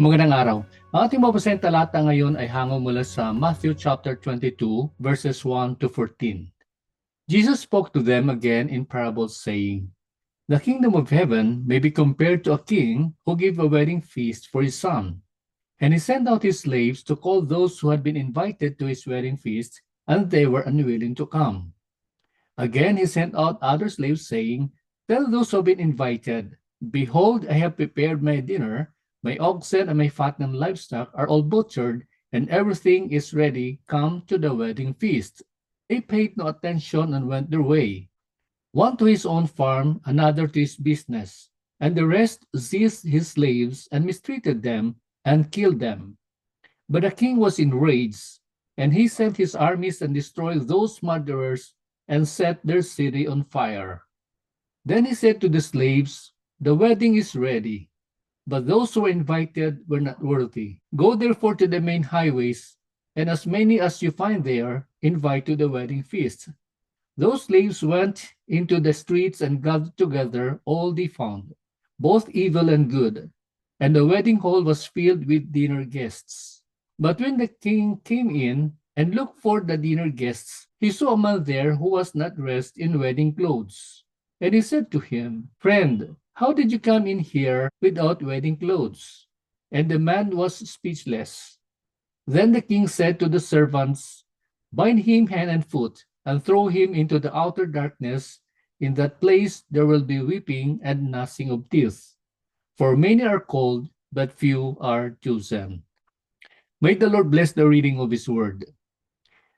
Magandang araw. Ang ating mabasahing talata ngayon ay hango mula sa Matthew chapter 22 verses 1 to 14. Jesus spoke to them again in parables saying, The kingdom of heaven may be compared to a king who gave a wedding feast for his son. And he sent out his slaves to call those who had been invited to his wedding feast, and they were unwilling to come. Again he sent out other slaves saying, Tell those who have been invited, Behold, I have prepared my dinner, my oxen and my fattened livestock are all butchered, and everything is ready. Come to the wedding feast. They paid no attention and went their way, one to his own farm, another to his business, and the rest seized his slaves and mistreated them and killed them. But the king was enraged, and he sent his armies and destroyed those murderers and set their city on fire. Then he said to the slaves, The wedding is ready, but those who were invited were not worthy. Go therefore to the main highways, and as many as you find there, invite to the wedding feast. Those slaves went into the streets and gathered together all they found, both evil and good, and the wedding hall was filled with dinner guests. But when the king came in and looked for the dinner guests, he saw a man there who was not dressed in wedding clothes. And he said to him, Friend, how did you come in here without wedding clothes? And the man was speechless. Then the king said to the servants, Bind him hand and foot, and throw him into the outer darkness. In that place there will be weeping and gnashing of teeth. For many are called, but few are chosen. May the Lord bless the reading of His word.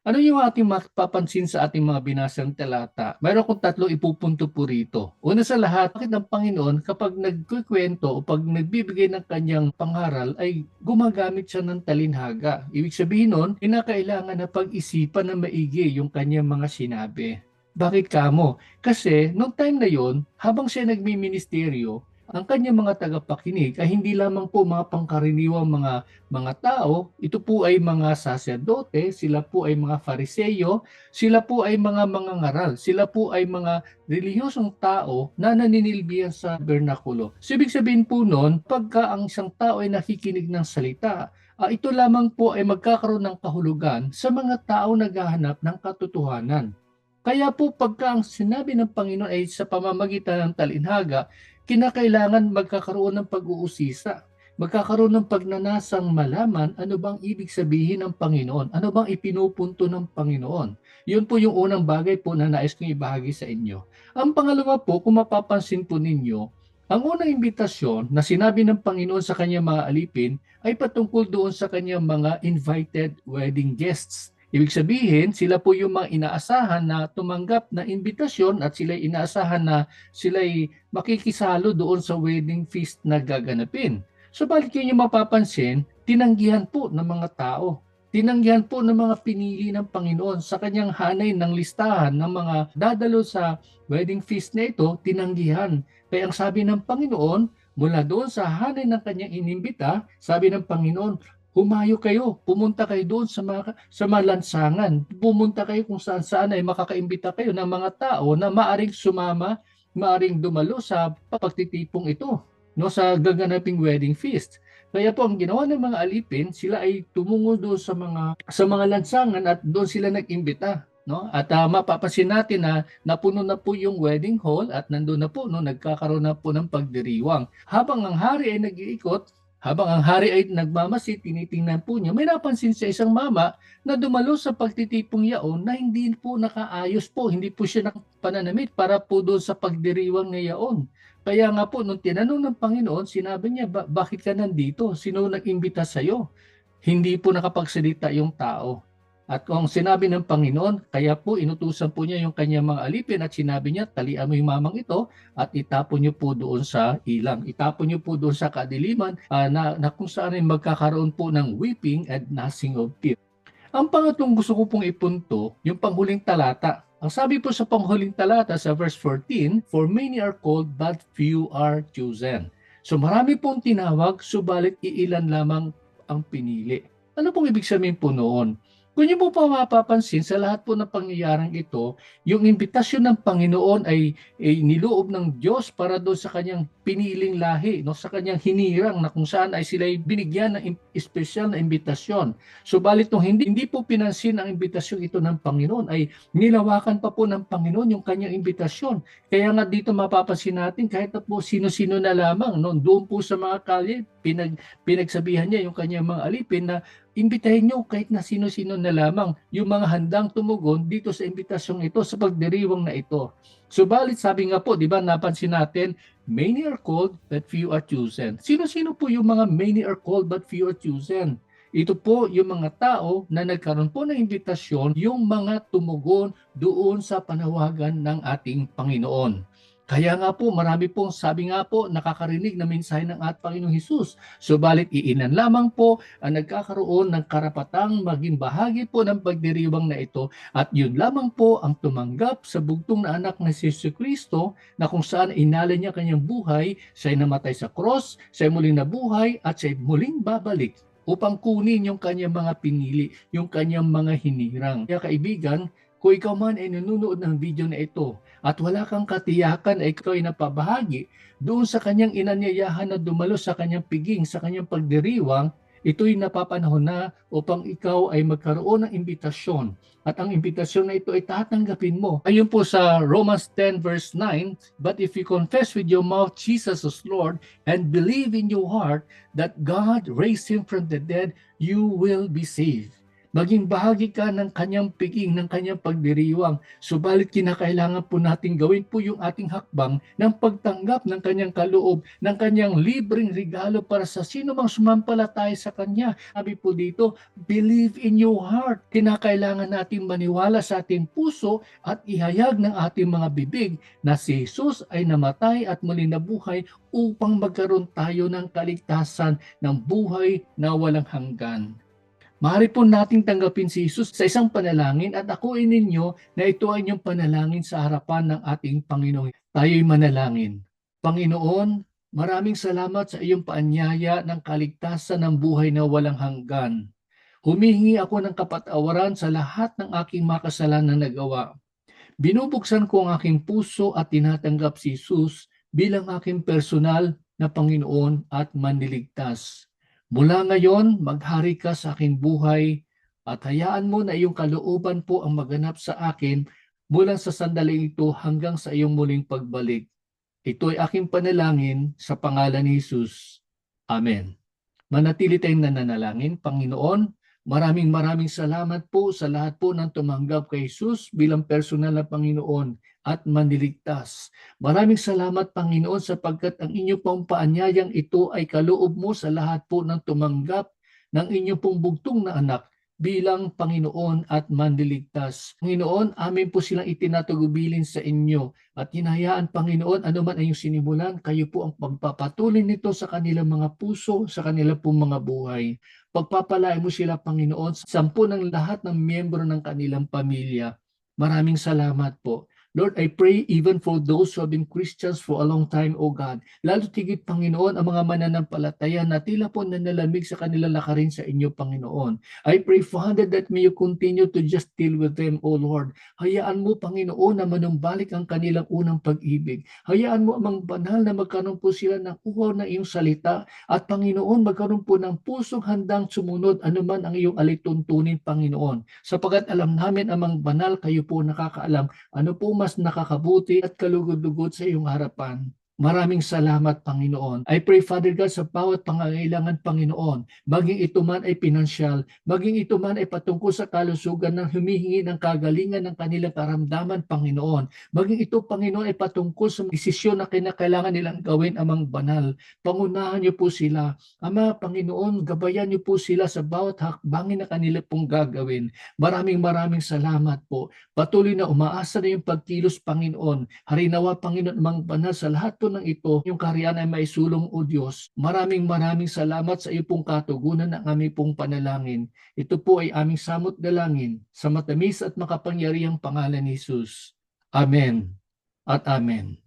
Ano yung ating mapapansin sa ating mga binasang talata? Meron kong tatlo ipupunto po rito. Una sa lahat, bakit ang Panginoon kapag nagkukwento o pag nagbibigay ng kanyang pangaral ay gumagamit siya ng talinhaga. Ibig sabihin nun, kinakailangan na pag-isipan na maigi yung kanyang mga sinabi. Bakit kamo? Kasi nung time na yon, habang siya nagmi-ministeryo, ang kanyang mga tagapakinig ay hindi lamang po mga pangkaraniwang mga mga tao, ito po ay mga saserdote, sila po ay mga fariseyo, sila po ay mga mangangaral, sila po ay mga relihiyosong tao na naninilbihan sa bernakulo. So ibig sabihin po noon, pagka ang isang tao ay nakikinig ng salita, ah, ito lamang po ay magkakaroon ng kahulugan sa mga tao naghahanap ng katotohanan. Kaya po pagka ang sinabi ng Panginoon ay sa pamamagitan ng talinhaga, kinakailangan magkakaroon ng pag-uusisa. Magkakaroon ng pagnanasang malaman ano bang ibig sabihin ng Panginoon, ano bang ipinupunto ng Panginoon. Yun po yung unang bagay po na nais kong ibahagi sa inyo. Ang pangalawa po, kung mapapansin po ninyo, ang unang imbitasyon na sinabi ng Panginoon sa kanyang mga alipin ay patungkol doon sa kanyang mga invited wedding guests. Ibig sabihin, sila po yung mga inaasahan na tumanggap na imbitasyon at sila inaasahan na sila'y makikisalo doon sa wedding feast na gaganapin. So balik yun yung mapapansin, tinanggihan po ng mga tao. Tinanggihan po ng mga pinili ng Panginoon sa kanyang hanay ng listahan ng mga dadalo sa wedding feast na ito, tinanggihan. Kaya ang sabi ng Panginoon, mula doon sa hanay ng kanyang inimbita, sabi ng Panginoon, humayo kayo, pumunta kayo doon sa mga, sa mga lansangan, pumunta kayo kung saan saan ay makakaimbita kayo ng mga tao na maaring sumama, maaring dumalo sa pagtitipong ito, no, sa gaganaping wedding feast. Kaya po ang ginawa ng mga alipin, sila ay tumungo doon sa mga sa mga lansangan at doon sila nag-imbita, no? At uh, mapapansin natin na napuno na po yung wedding hall at nandoon na po no nagkakaroon na po ng pagdiriwang. Habang ang hari ay nag-iikot, habang ang hari ay nagmamasid, tinitingnan po niya, may napansin sa isang mama na dumalo sa pagtitipong yaon na hindi po nakaayos po, hindi po siya nakapananamit para po doon sa pagdiriwang ng yaon. Kaya nga po, nung tinanong ng Panginoon, sinabi niya, ba- bakit ka nandito? Sino nag-imbita sa'yo? Hindi po nakapagsalita yung tao. At kung sinabi ng Panginoon, kaya po inutusan po niya yung kanyang mga alipin at sinabi niya, talian mo yung mamang ito at itapon niyo po doon sa ilang. Itapon niyo po doon sa kadiliman ah, na, na kung saan ay magkakaroon po ng weeping and gnashing of teeth. Ang pangatlong gusto ko pong ipunto, yung panghuling talata. Ang sabi po sa panghuling talata sa verse 14, For many are called, but few are chosen. So marami pong tinawag, subalit iilan lamang ang pinili. Ano pong ibig sabihin po noon? Kung niyo po pa mapapansin sa lahat po ng pangyayaring ito, yung imbitasyon ng Panginoon ay, ay niloob ng Diyos para doon sa kanyang piniling lahi, no, sa kanyang hinirang na kung saan ay sila binigyan ng espesyal na imbitasyon. Subalit nung hindi, hindi po pinansin ang imbitasyon ito ng Panginoon, ay nilawakan pa po ng Panginoon yung kanyang imbitasyon. Kaya nga dito mapapansin natin kahit na po sino-sino na lamang, no, doon po sa mga kalye, pinag, pinagsabihan niya yung kanyang mga alipin na imbitahin nyo kahit na sino-sino na lamang yung mga handang tumugon dito sa imbitasyong ito sa pagdiriwang na ito. Subalit sabi nga po, di ba napansin natin, many are called but few are chosen. Sino-sino po yung mga many are called but few are chosen? Ito po yung mga tao na nagkaroon po ng imbitasyon, yung mga tumugon doon sa panawagan ng ating Panginoon. Kaya nga po, marami pong sabi nga po, nakakarinig na mensahe ng at Panginoong Hesus. Subalit iilan lamang po ang nagkakaroon ng karapatang maging bahagi po ng pagdiriwang na ito at yun lamang po ang tumanggap sa bugtong na anak na si Yesu Kristo na kung saan inala niya kanyang buhay, siya'y namatay sa cross, siya'y muling nabuhay at siya'y muling babalik upang kunin yung kanyang mga pinili, yung kanyang mga hinirang. Kaya kaibigan, kung ikaw man ay nanonood ng video na ito at wala kang katiyakan ay ikaw ay napabahagi doon sa kanyang inanyayahan na dumalo sa kanyang piging, sa kanyang pagdiriwang, ito'y napapanahon na upang ikaw ay magkaroon ng imbitasyon. At ang imbitasyon na ito ay tatanggapin mo. Ayun po sa Romans 10 verse 9, But if you confess with your mouth Jesus is Lord and believe in your heart that God raised Him from the dead, you will be saved maging bahagi ka ng kanyang piging, ng kanyang pagdiriwang. Subalit kinakailangan po natin gawin po yung ating hakbang ng pagtanggap ng kanyang kaloob, ng kanyang libreng regalo para sa sino mang sumampalataya sa kanya. Sabi po dito, believe in your heart. Kinakailangan natin maniwala sa ating puso at ihayag ng ating mga bibig na si Jesus ay namatay at muli nabuhay upang magkaroon tayo ng kaligtasan ng buhay na walang hanggan. Maaari po nating tanggapin si Jesus sa isang panalangin at akuin ninyo na ito ay inyong panalangin sa harapan ng ating Panginoon. Tayo'y manalangin. Panginoon, maraming salamat sa iyong paanyaya ng kaligtasan ng buhay na walang hanggan. Humihingi ako ng kapatawaran sa lahat ng aking makasalanan na nagawa. Binubuksan ko ang aking puso at tinatanggap si Jesus bilang aking personal na Panginoon at manliligtas. Mula ngayon, maghari ka sa aking buhay at hayaan mo na iyong kalooban po ang maganap sa akin mula sa sandaling ito hanggang sa iyong muling pagbalik. Ito ay aking panalangin sa pangalan ni Jesus. Amen. Manatili tayong nananalangin, Panginoon. Maraming maraming salamat po sa lahat po ng tumanggap kay Jesus bilang personal na Panginoon at manliligtas. Maraming salamat Panginoon sapagkat ang inyo pong paanyayang ito ay kaloob mo sa lahat po ng tumanggap ng inyong pong bugtong na anak bilang Panginoon at manliligtas. Panginoon, amin po silang itinatagubilin sa inyo at hinahayaan Panginoon, anuman ang iyong sinimulan, kayo po ang pagpapatuloy nito sa kanilang mga puso, sa kanilang pong mga buhay. Pagpapalain mo sila, Panginoon, sa sampu ng lahat ng miyembro ng kanilang pamilya. Maraming salamat po. Lord, I pray even for those who have been Christians for a long time, O God. Lalo tigit, Panginoon, ang mga mananampalataya na tila po nanalamig sa kanilang lakarin sa inyo, Panginoon. I pray, Father, that may you continue to just deal with them, O Lord. Hayaan mo, Panginoon, na manumbalik ang kanilang unang pag-ibig. Hayaan mo, amang banal, na magkaroon po sila ng uhaw ng iyong salita. At Panginoon, magkaroon po ng pusong handang sumunod anuman ang iyong alituntunin, Panginoon. Sapagat alam namin, amang banal, kayo po nakakaalam ano po mas nakakabuti at kalugod-lugod sa iyong harapan. Maraming salamat, Panginoon. I pray, Father God, sa bawat pangangailangan, Panginoon, maging ito man ay pinansyal, maging ito man ay patungkol sa kalusugan ng humihingi ng kagalingan ng kanilang karamdaman, Panginoon. Maging ito, Panginoon, ay patungkol sa desisyon na kinakailangan nilang gawin amang banal. Pangunahan niyo po sila. Ama, Panginoon, gabayan niyo po sila sa bawat hakbangin na kanila pong gagawin. Maraming maraming salamat po. Patuloy na umaasa na yung pagkilos, Panginoon. Harinawa, Panginoon, amang banal sa lahat ng ito, yung kariyan ay maisulong o Diyos. Maraming maraming salamat sa iyo pong katugunan ng aming pong panalangin. Ito po ay aming samot dalangin sa matamis at makapangyarihang pangalan ni Jesus. Amen at Amen.